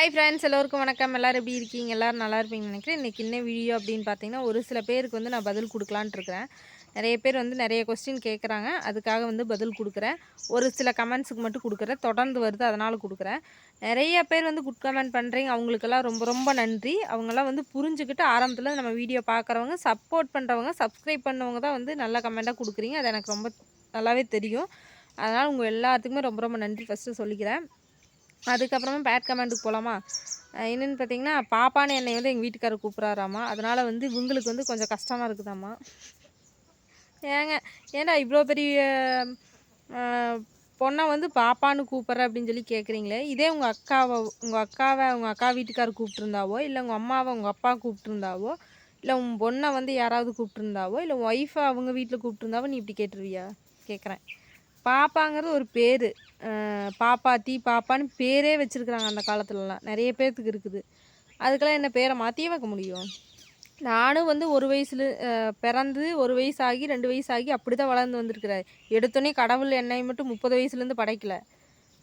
Hi friends எல்லோருக்கும் வணக்கம். எல்லோரும் எப்படி இருக்கீங்க? எல்லோரும் நல்லா இருப்பீங்கன்னு நினைக்கிறேன். இன்றைக்கி என்ன வீடியோ அப்படின்னு பார்த்தீங்கன்னா ஒரு சில பேருக்கு வந்து நான் பதில் கொடுக்கலான்ட்டு இருக்கிறேன். நிறைய பேர் வந்து நிறைய கொஸ்டின் கேட்குறாங்க அதுக்காக வந்து பதில் கொடுக்குறேன். ஒரு சில கமெண்ட்ஸுக்கு மட்டும் கொடுக்குறேன். தொடர்ந்து வருது அதனால் கொடுக்குறேன். நிறைய பேர் வந்து குட் கமெண்ட் பண்ணுறீங்க அவங்களுக்கெல்லாம் ரொம்ப ரொம்ப நன்றி. அவங்கெல்லாம் வந்து புரிஞ்சுக்கிட்டு ஆரம்பத்தில் நம்ம வீடியோ பார்க்குறவங்க சப்போர்ட் பண்ணுறவங்க சப்ஸ்கிரைப் பண்ணவங்க தான் வந்து நல்ல கமெண்ட்டாக கொடுக்குறீங்க. அது எனக்கு ரொம்ப நல்லாவே தெரியும். அதனால் உங்கள் எல்லாத்துக்குமே ரொம்ப ரொம்ப நன்றி. ஃபஸ்ட்டு சொல்லிக்கிறேன். அதுக்கப்புறமா பேட் கமெண்ட்டுக்கு போகலாமா என்னென்னு பார்த்தீங்கன்னா பாப்பான்னு என்னை வந்து எங்கள் வீட்டுக்காரர் கூப்பிட்றாராமா. அதனால் வந்து இவங்களுக்கு வந்து கொஞ்சம் கஷ்டமாக இருக்குதாம்மா ஏங்க ஏன்டா இவ்வளோ பெரிய பொண்ணை வந்து பாப்பான்னு கூப்பிட்ற அப்படின்னு சொல்லி கேட்குறீங்களே இதே உங்கள் அக்காவை உங்கள் அக்காவை உங்கள் அக்கா வீட்டுக்காரர் கூப்பிட்ருந்தாவோ இல்லை உங்கள் அம்மாவை உங்கள் அப்பா கூப்பிட்ருந்தாவோ இல்லை உன் பொண்ணை வந்து யாராவது கூப்பிட்ருந்தாவோ இல்லை ஒய்ஃபை அவங்க வீட்டில் கூப்பிட்ருந்தாவோ நீ இப்படி கேட்டுருவியா? கேட்குறேன் பாப்பாங்கிறது ஒரு பேர். பாப்பாத்தி பாப்பான்னு பேரே வச்சுருக்குறாங்க அந்த காலத்துலலாம். நிறைய பேர்த்துக்கு இருக்குது. அதுக்கெல்லாம் என்ன பேரை மாற்றியே வைக்க முடியும்? நானும் வந்து ஒரு வயசில் பிறந்து ஒரு வயசாகி ரெண்டு வயசாகி அப்படி தான் வளர்ந்து வந்திருக்கிறார். எடுத்தோன்னே கடவுள் என்னை மட்டும் முப்பது வயசுலேருந்து படைக்கல.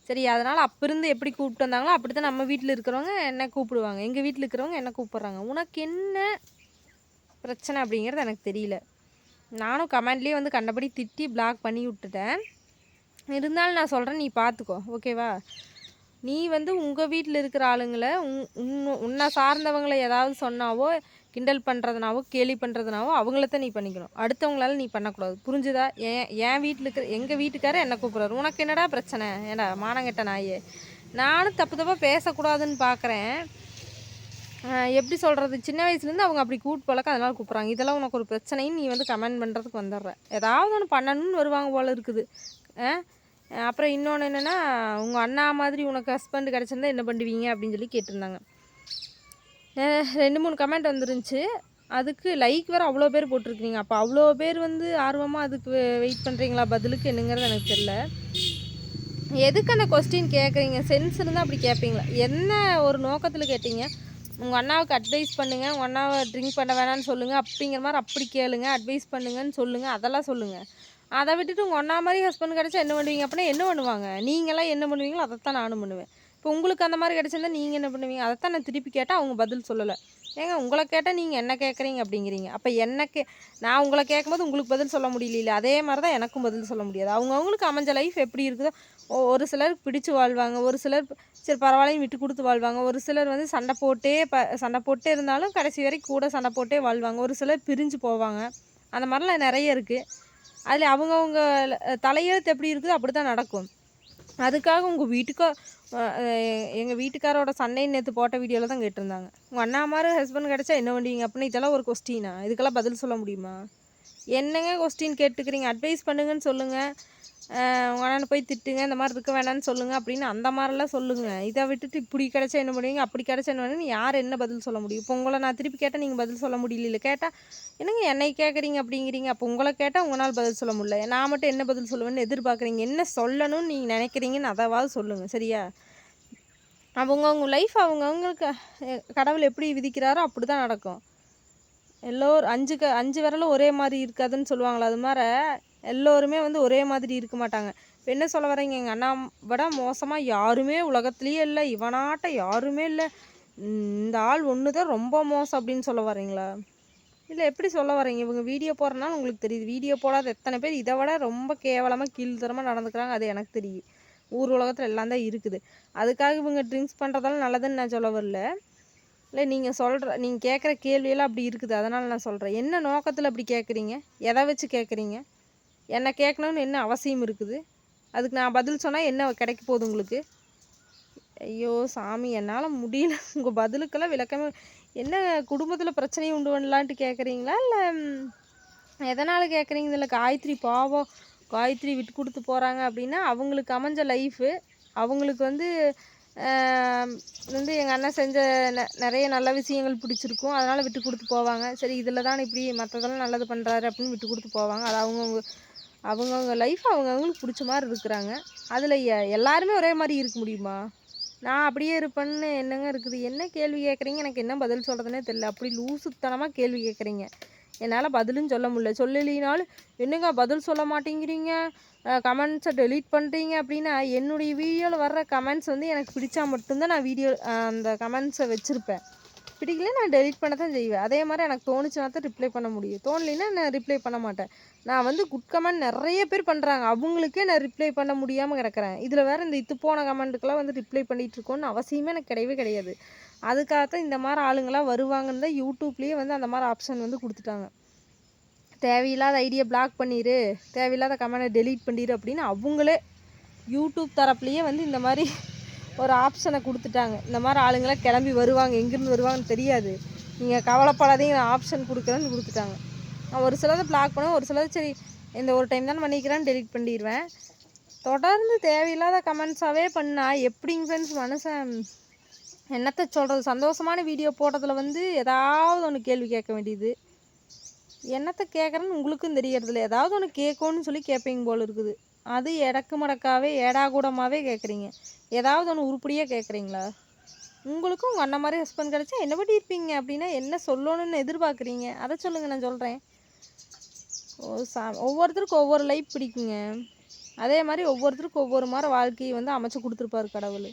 சரி அதனால் அப்போருந்து எப்படி கூப்பிட்டு வந்தாங்களோ அப்படி தான் நம்ம வீட்டில் இருக்கிறவங்க என்ன கூப்பிடுவாங்க? எங்கள் வீட்டில் இருக்கிறவங்க என்ன கூப்பிட்றாங்க? உனக்கு என்ன பிரச்சனை அப்படிங்கிறது எனக்கு தெரியல. நானும் கமெண்ட்லேயே வந்து கண்டபடி திட்டி பிளாக் பண்ணி விட்டுட்டேன். இருந்தாலும் நான் சொல்கிறேன் நீ பார்த்துக்கோ ஓகேவா? நீ வந்து உங்கள் வீட்டில் இருக்கிற ஆளுங்களை உன் உன்னை சார்ந்தவங்களை ஏதாவது சொன்னாவோ கிண்டல் பண்ணுறதுனாவோ கேலி பண்ணுறதுனாவோ அவங்கள நீ பண்ணிக்கணும். அடுத்தவங்களால நீ பண்ணக்கூடாது. புரிஞ்சுதா? ஏன் என் வீட்டில் இருக்கிற எங்கள் வீட்டுக்காரர் என்ன கூப்பிட்றாரு. உனக்கு என்னடா பிரச்சனை? ஏடா மானங்கெட்ட நாயே. நானும் தப்பு தப்பாக பேசக்கூடாதுன்னு பார்க்குறேன் எப்படி சொல்கிறது சின்ன வயசுலேருந்து அவங்க அப்படி கூட்டு பழக்கம் அதனால் கூப்பிட்றாங்க. இதெல்லாம் உனக்கு ஒரு பிரச்சனைன்னு நீ வந்து கமெண்ட் பண்ணுறதுக்கு வந்துடுற. ஏதாவது ஒன்று பண்ணணும்னு வருவாங்க போல் இருக்குது. அப்புறம் இன்னொன்று என்னென்னா உங்கள் அண்ணா மாதிரி உனக்கு ஹஸ்பண்ட் கிடச்சிருந்தா என்ன பண்ணுவீங்க அப்படின்னு சொல்லி கேட்டிருந்தாங்க. ரெண்டு மூணு கமெண்ட் வந்துருந்துச்சு. அதுக்கு லைக் வேறு அவ்வளோ பேர் போட்டிருக்கீங்க அப்போ அவ்வளோ பேர் வந்து ஆர்வமாக அதுக்கு வெயிட் பண்ணுறீங்களா பதிலுக்கு என்னங்கிறது எனக்கு தெரில எதுக்கு அந்த கொஸ்டின் கேட்குறீங்க சென்ஸ் இருந்தால் அப்படி கேட்பீங்களா என்ன ஒரு நோக்கத்தில் கேட்டீங்க? உங்கள் அண்ணாவுக்கு அட்வைஸ் பண்ணுங்கள் உங்கள் அண்ணாவை ட்ரிங்க் பண்ண வேணான்னு சொல்லுங்கள் அப்படிங்கிற மாதிரி அப்படி கேளுங்க. அட்வைஸ் பண்ணுங்கன்னு சொல்லுங்கள் அதெல்லாம் சொல்லுங்கள் அதை விட்டுட்டு உங்கள் ஒன்றா மாதிரி ஹஸ்பண்ட் கிடச்சா என்ன பண்ணுவீங்க? அப்படின்னா என்ன பண்ணுவாங்க? நீங்களாம் என்ன பண்ணுவீங்களோ அதைத்தான் நானும் பண்ணுவேன். இப்போ உங்களுக்கு அந்த மாதிரி கிடச்சிருந்தா நீங்கள் என்ன பண்ணுவீங்க? அதைத்தான் நான் திருப்பி கேட்டால் அவங்க பதில் சொல்லலை. ஏங்க உங்களை கேட்டால் நீங்கள் என்ன கேட்குறீங்க அப்படிங்கிறீங்க. அப்போ எனக்கு நான் உங்களை கேட்கும்போது உங்களுக்கு பதில் சொல்ல முடியல அதே மாதிரி தான் எனக்கும் பதில் சொல்ல முடியாது. அவங்கவுங்களுக்கு அமைஞ்ச லைஃப் எப்படி இருக்குதோ ஒரு சிலர் பிடிச்சு வாழ்வாங்க. ஒரு சிலர் சரி பரவாயில்லையும் விட்டு கொடுத்து வாழ்வாங்க. ஒரு சிலர் வந்து சண்டை போட்டே ப சண்டை போட்டே இருந்தாலும் கடைசி வரைக்கும் கூட சண்டை போட்டே வாழ்வாங்க. ஒரு சிலர் பிரிஞ்சு போவாங்க. அந்த மாதிரிலாம் நிறைய இருக்குது அதில் அவங்கவுங்க தலையெழுத்து எப்படி இருக்குதோ அப்படி தான் நடக்கும். அதுக்காக உங்கள் வீட்டுக்கோ எங்கள் வீட்டுக்காரோட சண்டைன்னு நேற்று போட்ட வீடியோவில் தான் கேட்டிருந்தாங்க. உங்கள் அண்ணா மாதிரி ஹஸ்பண்ட் கிடச்சா என்ன பண்ணுவீங்க அப்படின்னு இதெல்லாம் ஒரு கொஸ்டினா இதுக்கெல்லாம் பதில் சொல்ல முடியுமா? என்னங்க கொஸ்டின் கேட்டுக்கிறீங்க? அட்வைஸ் பண்ணுங்கன்னு சொல்லுங்கள் உங்கள் அண்ணனை போய் திட்டுங்க இந்த மாதிரி இருக்க வேணான்னு சொல்லுங்கள் அப்படின்னு அந்த மாதிரிலாம் சொல்லுங்கள் இதை விட்டுட்டு இப்படி கிடச்சா என்ன பண்ணுவீங்க? அப்படி கிடச்சா என்ன பண்ணுவீங்க யார் என்ன பதில் சொல்ல முடியும்? இப்போ உங்களை நான் திருப்பி கேட்டால் நீங்கள் பதில் சொல்ல முடியல கேட்டால் என்னங்க என்னை கேட்குறீங்க அப்படிங்கிறீங்க? அப்போ உங்களை கேட்டால் உங்களால் பதில் சொல்ல முடியல. நான் மட்டும் என்ன பதில் சொல்லுவேன்னு எதிர்பார்க்குறீங்க? என்ன சொல்லணும்னு நீங்கள் நினைக்கிறீங்கன்னு அதாவது சொல்லுங்கள் சரியா? அவங்கவுங்க லைஃப் அவங்கவுங்களுக்கு கடவுள் எப்படி விதிக்கிறாரோ அப்படி தான் நடக்கும். எல்லோரும் அஞ்சு க அஞ்சு விரலும் ஒரே மாதிரி இருக்காதுன்னு சொல்லுவாங்களா அது மாதிரி எல்லோருமே வந்து ஒரே மாதிரி இருக்க மாட்டாங்க. இப்போ என்ன சொல்ல வரீங்க எங்கள் அண்ணா விட மோசமாக யாருமே உலகத்துலேயே இல்லை. இவனாட்ட யாருமே இல்லை. இந்த ஆள் ஒன்று தான் ரொம்ப மோசம் அப்படின்னு சொல்ல வரீங்களா இல்லை எப்படி சொல்ல வரீங்க இவங்க வீடியோ போடுறதுனால உங்களுக்கு தெரியுது. வீடியோ போடாத எத்தனை பேர் இதை விட ரொம்ப கேவலமாக கீழ்த்தரமாக நடந்துக்கிறாங்க. அது எனக்கு தெரியும் ஊர் உலகத்தில் எல்லாம் தான் இருக்குது. அதுக்காக இவங்க ட்ரிங்க்ஸ் பண்ணுறதால நல்லதுன்னு நான் சொல்ல வரல. இல்லை நீங்கள் சொல்கிற நீங்கள் கேட்குற கேள்வியெல்லாம் அப்படி இருக்குது. அதனால் நான் சொல்கிறேன் என்ன நோக்கத்தில் அப்படி கேட்குறீங்க எதை வச்சு கேட்குறீங்க என்னை கேட்கணும்னு என்ன அவசியம் இருக்குது? அதுக்கு நான் பதில் சொன்னால் என்ன கிடைக்க போகுது உங்களுக்கு? ஐயோ சாமி என்னால் முடியல. உங்கள் பதிலுக்கெல்லாம் விளக்கமே என்ன குடும்பத்தில் பிரச்சனையை உண்டு பண்ணலான்ட்டு கேட்குறீங்களா இல்லை எதனால் கேட்குறீங்க இதில் காயத்ரி பாவம் காயத்ரி விட்டு கொடுத்து போகிறாங்க அப்படின்னா அவங்களுக்கு அமைஞ்ச லைஃபு அவங்களுக்கு வந்து வந்து எங்கள் அண்ணன் செஞ்ச ந நிறைய நல்ல விஷயங்கள் பிடிச்சிருக்கும். அதனால் விட்டு கொடுத்து போவாங்க. சரி இதில் தான் இப்படி மற்றதெல்லாம் நல்லது பண்ணுறாரு அப்படின்னு விட்டு கொடுத்து போவாங்க. அது அவங்கவுங்க அவங்கவுங்க லைஃப் அவங்கவுங்களுக்கு பிடிச்ச மாதிரி இருக்கிறாங்க. அதில் எல்லாருமே ஒரே மாதிரி இருக்க முடியுமா? நான் அப்படியே இருப்பேன்னு என்னங்க இருக்குது? என்ன கேள்வி கேட்குறீங்க? எனக்கு என்ன பதில் சொல்கிறதுனே தெரில அப்படி லூசுத்தனமாக கேள்வி கேட்குறீங்க. என்னால் பதிலும் சொல்ல முடியல. சொல்லலினாலும் என்னங்க பதில் சொல்ல மாட்டேங்கிறீங்க? கமெண்ட்ஸை டெலீட் பண்ணுறீங்க அப்படின்னா என்னுடைய வீடியோவில் வர்ற கமெண்ட்ஸ் வந்து எனக்கு பிடிச்சா மட்டும்தான் நான் வீடியோ அந்த கமெண்ட்ஸை வச்சுருப்பேன். பிடிக்கல நான் டெலிட் பண்ண தான் செய்வேன். அதே மாதிரி எனக்கு தோணுச்சுனா தான் ரிப்ளை பண்ண முடியும். தோணலைன்னா நான் ரிப்ளை பண்ண மாட்டேன். நான் வந்து குட் கமெண்ட் நிறைய பேர் பண்ணுறாங்க அவங்களுக்கே நான் ரிப்ளை பண்ண முடியாமல் கிடக்கிறேன். இதில் வேறு இந்த இது போன கமெண்ட்டுக்கெல்லாம் வந்து ரிப்ளை பண்ணிகிட்டு இருக்கோன்னு அவசியமே எனக்கு கிடையவே கிடையாது. அதுக்காகத்தான் இந்த மாதிரி ஆளுங்களாம் வருவாங்கன்னு தான் யூடியூப்லேயே வந்து அந்த மாதிரி ஆப்ஷன் வந்து கொடுத்துட்டாங்க. தேவையில்லாத ஐடியா பிளாக் பண்ணிடு தேவையில்லாத கமெண்ட்டை டெலீட் பண்ணிடு அப்படின்னு அவங்களே யூடியூப் தரப்புலேயே வந்து இந்த மாதிரி ஒரு ஆப்ஷனை கொடுத்துட்டாங்க. இந்த மாதிரி ஆளுங்களாம் கிளம்பி வருவாங்க. எங்கேருந்து வருவாங்கன்னு தெரியாது. நீங்கள் கவலைப்படாதீங்க. நான் ஆப்ஷன் கொடுக்குறேன்னு கொடுத்துட்டாங்க. நான் ஒரு சிலதை பிளாக் பண்ணுவேன் ஒரு சிலது சரி இந்த ஒரு டைம் தான் பண்ணிக்கிறேன்னு டெலிட் பண்ணிடுவேன். தொடர்ந்து தேவையில்லாத கமெண்ட்ஸாகவே பண்ணால் எப்படிங்க ஃப்ரெண்ட்ஸ் மனுஷன் என்னத்தை சொல்கிறது சந்தோஷமான வீடியோ போட்டதில் வந்து ஏதாவது ஒன்று கேள்வி கேட்க வேண்டியது. என்னத்தை கேட்குறேன்னு உங்களுக்கும் தெரியறதில்ல. ஏதாவது ஒன்று கேட்கணும்னு சொல்லி கேட்பீங்க போல் இருக்குது. அது எடக்கு மடக்காவே ஏடா கூடமாகவே கேட்குறீங்க ஏதாவது ஒன்று உருப்படியாக கேட்குறீங்களா உங்களுக்கும் உங்கள் அண்ணன் மாதிரி ஹஸ்பண்ட் கிடச்சா என்ன படி இருப்பீங்க அப்படின்னா என்ன சொல்லணும்னு எதிர்பார்க்குறீங்க? அதை சொல்லுங்கள் நான் சொல்கிறேன் ஓ சா ஒவ்வொருத்தருக்கும் ஒவ்வொரு லைஃப் பிடிக்குங்க. அதே மாதிரி ஒவ்வொருத்தருக்கும் ஒவ்வொரு மாதிரி வாழ்க்கையை வந்து அமைச்சு கொடுத்துருப்பாரு கடவுள்.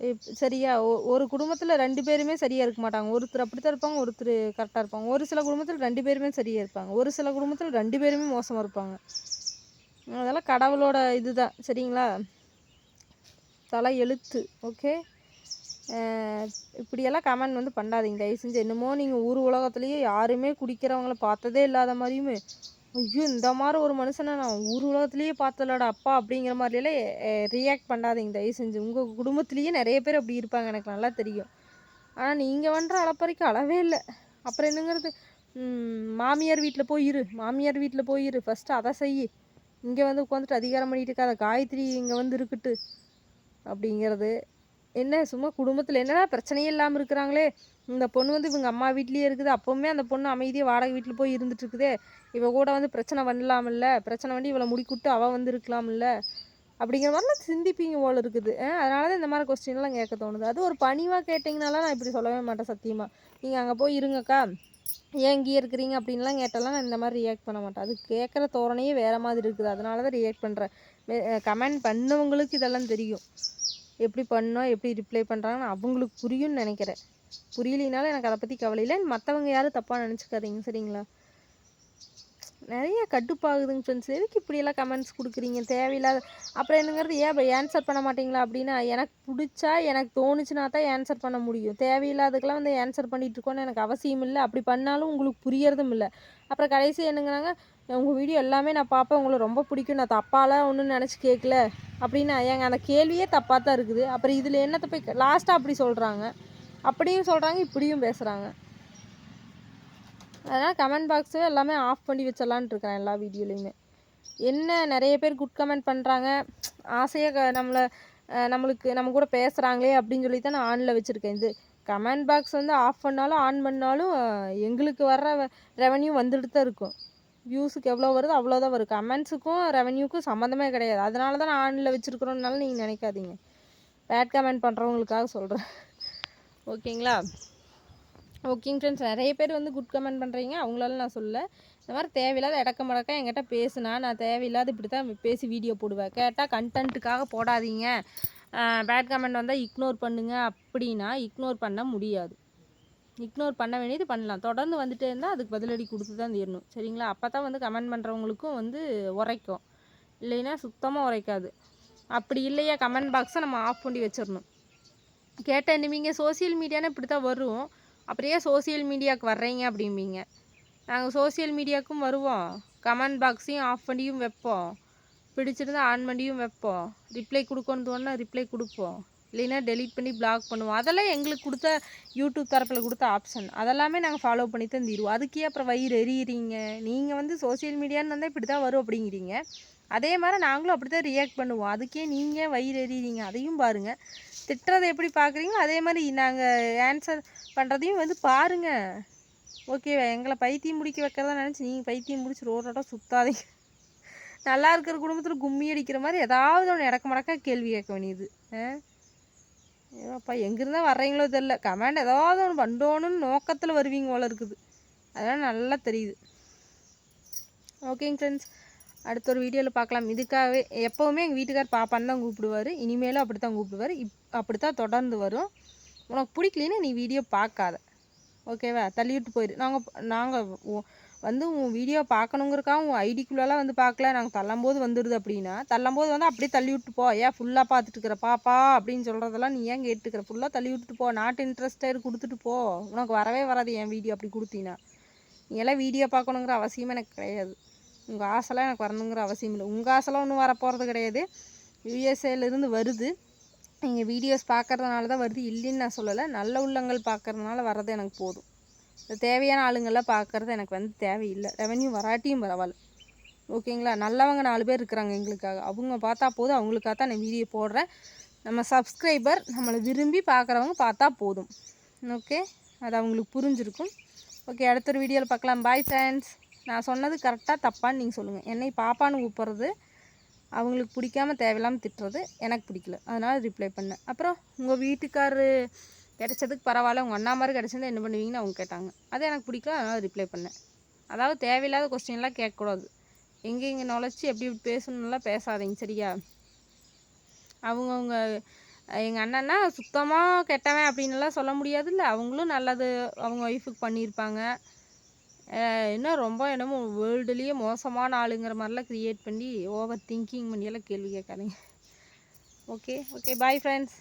இப் சரியா? ஒரு குடும்பத்தில் ரெண்டு பேருமே சரியாக இருக்க மாட்டாங்க. ஒருத்தர் அப்படித்தான் இருப்பாங்க ஒருத்தர் கரெக்டாக இருப்பாங்க. ஒரு சில குடும்பத்தில் ரெண்டு பேருமே சரியாக இருப்பாங்க. ஒரு சில குடும்பத்தில் ரெண்டு பேருமே மோசமாக இருப்பாங்க. அதெல்லாம் கடவுளோட இது தான் சரிங்களா? தலை எழுத்து ஓகே இப்படியெல்லாம் கமெண்ட் வந்து பண்ணாதீங்க. தயவு செஞ்சு என்னமோ நீங்கள் ஊர் உலகத்துலேயே யாருமே குடிக்கிறவங்கள பார்த்ததே இல்லாத மாதிரியுமே ஐயோ இந்த மாதிரி ஒரு மனுஷனை நான் ஊர் உலகத்துலேயே பார்த்தலடா அப்பா அப்படிங்கிற மாதிரியெல்லாம் ரியாக்ட் பண்ணாதீங்க. தயவு செஞ்சு உங்கள் குடும்பத்துலேயே நிறைய பேர் அப்படி இருப்பாங்க எனக்கு நல்லா தெரியும். ஆனால் நீங்கள் பண்ணுற அளப்பறைக்கு அளவே இல்லை. அப்புறம் என்னங்கிறது? மாமியார் வீட்டில் போயிரு மாமியார் வீட்டில் போயிரு ஃபஸ்ட்டு அதை செய் இங்கே வந்து உட்காந்துட்டு அதிகாரம் பண்ணிட்டு இருக்காத காயத்ரி இங்கே வந்து இருக்கட்டு அப்படிங்கிறது. என்ன சும்மா குடும்பத்தில் என்னடா பிரச்சனையே இல்லாமல் இருக்கிறாங்களே? இந்த பொண்ணு வந்து இவங்க அம்மா வீட்லேயே இருக்குது. அப்போவுமே அந்த பொண்ணு அமைதியாக வாடகை வீட்டில் போய் இருந்துட்டு இருக்குதே. இவ கூட வந்து பிரச்சனை பண்ணலாமில்ல பிரச்சனை பண்ணி இவளை முடிக்கிட்டு அவள் வந்து இருக்கலாம்ல. அப்படிங்கிற மாதிரிலாம் சிந்திப்பீங்க போல் இருக்குது. அதனால தான் இந்த மாதிரி கொஸ்டின்லாம் கேட்க தோணுது. அது ஒரு பணிவாக கேட்டிங்கனால நான் இப்படி சொல்லவே மாட்டேன் சத்தியமாக நீங்கள் அங்கே போய் இருங்கக்கா. ஏன் இங்கேயே இருக்கிறீங்க அப்படின்லாம் கேட்டாலாம் நான் இந்த மாதிரி ரியாக்ட் பண்ண மாட்டேன். அது கேட்குற தோரணையே வேறு மாதிரி இருக்குது. அதனால தான் ரியாக்ட் பண்ணுறேன் கமெண்ட் பண்ணவங்களுக்கு இதெல்லாம் தெரியும். எப்படி பண்ணோம் எப்படி ரிப்ளை பண்ணுறாங்கன்னு அவங்களுக்கு புரியும்னு நினைக்கிறேன். புரியலினாலும் எனக்கு அதை பற்றி கவலை இல்லை. மற்றவங்க யாரும் தப்பாக நினச்சிக்காதீங்க. சரிங்களா? நிறைய கட்டுப்பாகுதுங்க ஃப்ரெண்ட்ஸ் எதுக்கு இப்படியெல்லாம் கமெண்ட்ஸ் கொடுக்குறீங்க? தேவையில்லாத அப்புறம் என்னங்கிறது ஏன் ஆன்சர் பண்ண மாட்டீங்களா? அப்படின்னா எனக்கு பிடிச்சா எனக்கு தோணுச்சுனா தான் ஆன்சர் பண்ண முடியும். தேவையில்லாததுக்கெல்லாம் வந்து ஆன்சர் பண்ணிகிட்டு இருக்கோன்னு எனக்கு அவசியம் இல்லை. அப்படி பண்ணாலும் உங்களுக்கு புரியறதும் இல்லை. அப்புறம் கடைசி என்னங்கிறாங்க உங்கள் வீடியோ எல்லாமே நான் பார்ப்பேன். உங்களுக்கு ரொம்ப பிடிக்கும். நான் தப்பாலாம் ஒன்றும் நினச்சி கேட்கல. அப்படின்னா ஏங்க அந்த கேள்வியே தப்பாக தான் இருக்குது. அப்புறம் இதில் என்னத்தை போய் லாஸ்ட்டாக அப்படி சொல்கிறாங்க அப்படியும் சொல்கிறாங்க இப்படியும் பேசுகிறாங்க அதனால் கமெண்ட் பாக்ஸு எல்லாமே ஆஃப் பண்ணி வச்சிடலான்ட்டு இருக்கிறேன் எல்லா வீடியோலையுமே. என்ன நிறைய பேர் குட் கமெண்ட் பண்ணுறாங்க ஆசையாக நம்மளை நம்மளுக்கு நம்ம கூட பேசுகிறாங்களே அப்படின்னு சொல்லி தான் நான் ஆனில் வச்சுருக்கேன். இது கமெண்ட் பாக்ஸ் வந்து ஆஃப் பண்ணாலும் ஆன் பண்ணாலும் எங்களுக்கு வர்ற ரெவன்யூ வந்துட்டு தான் இருக்கும். வியூஸுக்கு எவ்வளோ வருது அவ்வளோதான் வரும். கமெண்ட்ஸுக்கும் ரெவன்யூக்கும் சம்மந்தமே கிடையாது. அதனால தான் நான் ஆனில் வச்சுருக்குறோன்னாலும் நீங்கள் நினைக்காதீங்க. பேட் கமெண்ட் பண்ணுறவங்களுக்காக சொல்கிறேன் ஓகேங்களா ஓகேங்க ஃப்ரெண்ட்ஸ் நிறைய பேர் வந்து குட் கமெண்ட் பண்ணுறீங்க அவங்களால நான் சொல்ல இந்த மாதிரி தேவையில்லாத இடக்க மடக்க என்கிட்ட பேசுனா நான் தேவையில்லாத இப்படி தான் பேசி வீடியோ போடுவேன். கேட்டால் கண்டென்ட்டுக்காக போடாதீங்க. பேட் கமெண்ட் வந்தால் இக்னோர் பண்ணுங்க அப்படின்னா இக்னோர் பண்ண முடியாது. இக்னோர் பண்ண வேண்டியது பண்ணலாம். தொடர்ந்து வந்துட்டே இருந்தால் அதுக்கு பதிலடி கொடுத்து தான் தீரணும். சரிங்களா? அப்போ தான் வந்து கமெண்ட் பண்ணுறவங்களுக்கும் வந்து உரைக்கும். இல்லைன்னா சுத்தமாக உரைக்காது. அப்படி இல்லையா கமெண்ட் பாக்ஸை நம்ம ஆஃப் பண்ணி வச்சிடணும் கேட்ட நீங்கள் சோஷியல் மீடியானா இப்படி தான் வரும். அப்படியே சோஷியல் மீடியாவுக்கு வர்றீங்க அப்படிம்பீங்க. நாங்கள் சோஷியல் மீடியாவுக்கும் வருவோம். கமெண்ட் பாக்ஸையும் ஆஃப் பண்ணியும் வைப்போம். பிடிச்சிருந்தா ஆன் பண்ணியும் வைப்போம். ரிப்ளை கொடுக்கணும் தோணுனா ரிப்ளை கொடுப்போம். இல்லைன்னா டெலீட் பண்ணி பிளாக் பண்ணுவோம். அதெல்லாம் எங்களுக்கு கொடுத்த யூடியூப் தரப்பில் கொடுத்த ஆப்ஷன் அதெல்லாமே நாங்கள் ஃபாலோ பண்ணி தான் தீருவோம். அதுக்கே அப்புறம் வயிறு எறிகிறீங்க நீங்கள் வந்து சோஷியல் மீடியான்னு வந்தால் இப்படி தான் வரும் அப்படிங்கிறீங்க. அதே மாதிரி நாங்களும் அப்படி தான் ரியாக்ட் பண்ணுவோம். அதுக்கே நீங்கள் வயிறு எறிகிறீங்க அதையும் பாருங்கள் திட்டுறதை எப்படி பார்க்குறீங்களோ அதே மாதிரி நாங்கள் ஆன்சர் பண்ணுறதையும் வந்து பாருங்கள் ஓகேவா எங்களை பைத்தியம் முடிக்க வைக்கிறதா நினச்சி நீங்கள் பைத்தியம் முடிச்சு ரோட்டோட சுத்தாதீங்க. நல்லா இருக்கிற குடும்பத்தில் கும்மி அடிக்கிற மாதிரி ஏதாவது ஒன்று இடக்க மடக்க கேள்வி கேட்க வேண்டியது. ஆ? ஏப்பா எங்கேருந்தா வர்றீங்களோ தெரில கமெண்ட் ஏதாவது ஒன்று பண்ணணும்னு நோக்கத்தில் வருவீங்க போல இருக்குது. அதெல்லாம் நல்லா தெரியுது. ஓகேங்க ஃப்ரெண்ட்ஸ் அடுத்த ஒரு வீடியோவில் பார்க்கலாம். இதுக்காகவே எப்போவுமே எங்கள் வீட்டுக்கார் பாப்பான்னு தான் கூப்பிடுவார். இனிமேலும் அப்படி தான் கூப்பிடுவார். இப் அப்படி தான் தொடர்ந்து வரும். உனக்கு பிடிக்கலன்னா நீ வீடியோ பார்க்காத. ஓகேவா? தள்ளி விட்டு போயிரு நாங்கள் நாங்கள் வந்து உன் வீடியோ பார்க்கணுங்கிறக்காக உன் ஐடிக்குள்ளெல்லாம் வந்து பார்க்கல நாங்கள் தள்ளும்போது வந்துடுது அப்படின்னா தள்ளும்போது வந்து அப்படியே தள்ளி விட்டு போ. ஏன் ஃபுல்லாக பார்த்துட்டு இருக்கிற பாப்பா அப்படின்னு சொல்கிறதெல்லாம் நீ ஏன் கேட்டுக்கிற ஃபுல்லாக தள்ளி விட்டுட்டு போ நாட் இன்ட்ரெஸ்டாக கொடுத்துட்டு போ. உனக்கு வரவே வராது என் வீடியோ அப்படி கொடுத்தீங்கன்னா நீ எல்லாம் வீடியோ பார்க்கணுங்கிற அவசியமே எனக்கு கிடையாது. உங்கள் ஆசைலாம் எனக்கு வரணுங்கிற அவசியம் இல்லை உங்கள் ஆசைலாம் ஒன்றும் வரப்போகிறது கிடையாது. யூஎஸ்ஏலேருந்து வருது. நீங்கள் வீடியோஸ் பார்க்கறதுனால தான் வருது. இல்லைன்னு நான் சொல்லலை. நல்ல உள்ளங்கள் பார்க்கறதுனால வர்றது எனக்கு போதும். இந்த தேவையான ஆளுங்கள்லாம் பார்க்குறது எனக்கு வந்து தேவையில்லை. ரெவன்யூ வராட்டியும் பரவாயில்ல. ஓகேங்களா நல்லவங்க நாலு பேர் இருக்கிறாங்க எங்களுக்காக. அவங்க பார்த்தா போதும். அவங்களுக்காக தான் நான் வீடியோ போடுறேன். நம்ம சப்ஸ்கிரைபர் நம்மளை விரும்பி பார்க்குறவங்க பார்த்தா போதும். ஓகே அது அவங்களுக்கு புரிஞ்சிருக்கும். ஓகே அடுத்த ஒரு வீடியோவில் பார்க்கலாம். பாய் ஃப்ரெண்ட்ஸ் நான் சொன்னது கரெக்டாக தப்பான்னு நீங்கள் சொல்லுங்கள் என்னை பாப்பான்னு கூப்பிட்றது அவங்களுக்கு பிடிக்காம தேவையில்லாமல் திட்டுறது எனக்கு பிடிக்கல. அதனால் ரிப்ளை பண்ணேன். அப்புறம் உங்கள் வீட்டுக்காரரு கிடைச்சதுக்கு பரவாயில்ல உங்கள் அண்ணா மாதிரி கிடைச்சிருந்தா என்ன பண்ணுவீங்கன்னு அவங்க கேட்டாங்க. அது எனக்கு பிடிக்கல அதனால் ரிப்ளை பண்ணேன். அதாவது தேவையில்லாத கொஸ்டின்லாம் கேட்கக்கூடாது. எங்கே இங்கே நுழைச்சி எப்படி இப்படி பேசணும்லாம் பேசாதீங்க சரியா? அவங்கவுங்க எங்கள் அண்ணன்னா சுத்தமாக கெட்டவன் அப்படின்னுலாம் சொல்ல முடியாதுல்ல? அவங்களும் நல்லது அவங்க ஒய்ஃபுக்கு பண்ணியிருப்பாங்க. இன்னும் ரொம்ப என்னமோ வேர்ல்டுலேயே மோசமான ஆளுங்கிற மாதிரிலாம் க்ரியேட் பண்ணி ஓவர் திங்கிங் பண்ணியெல்லாம் கேள்வி கேட்காதீங்க. Okay okay bye friends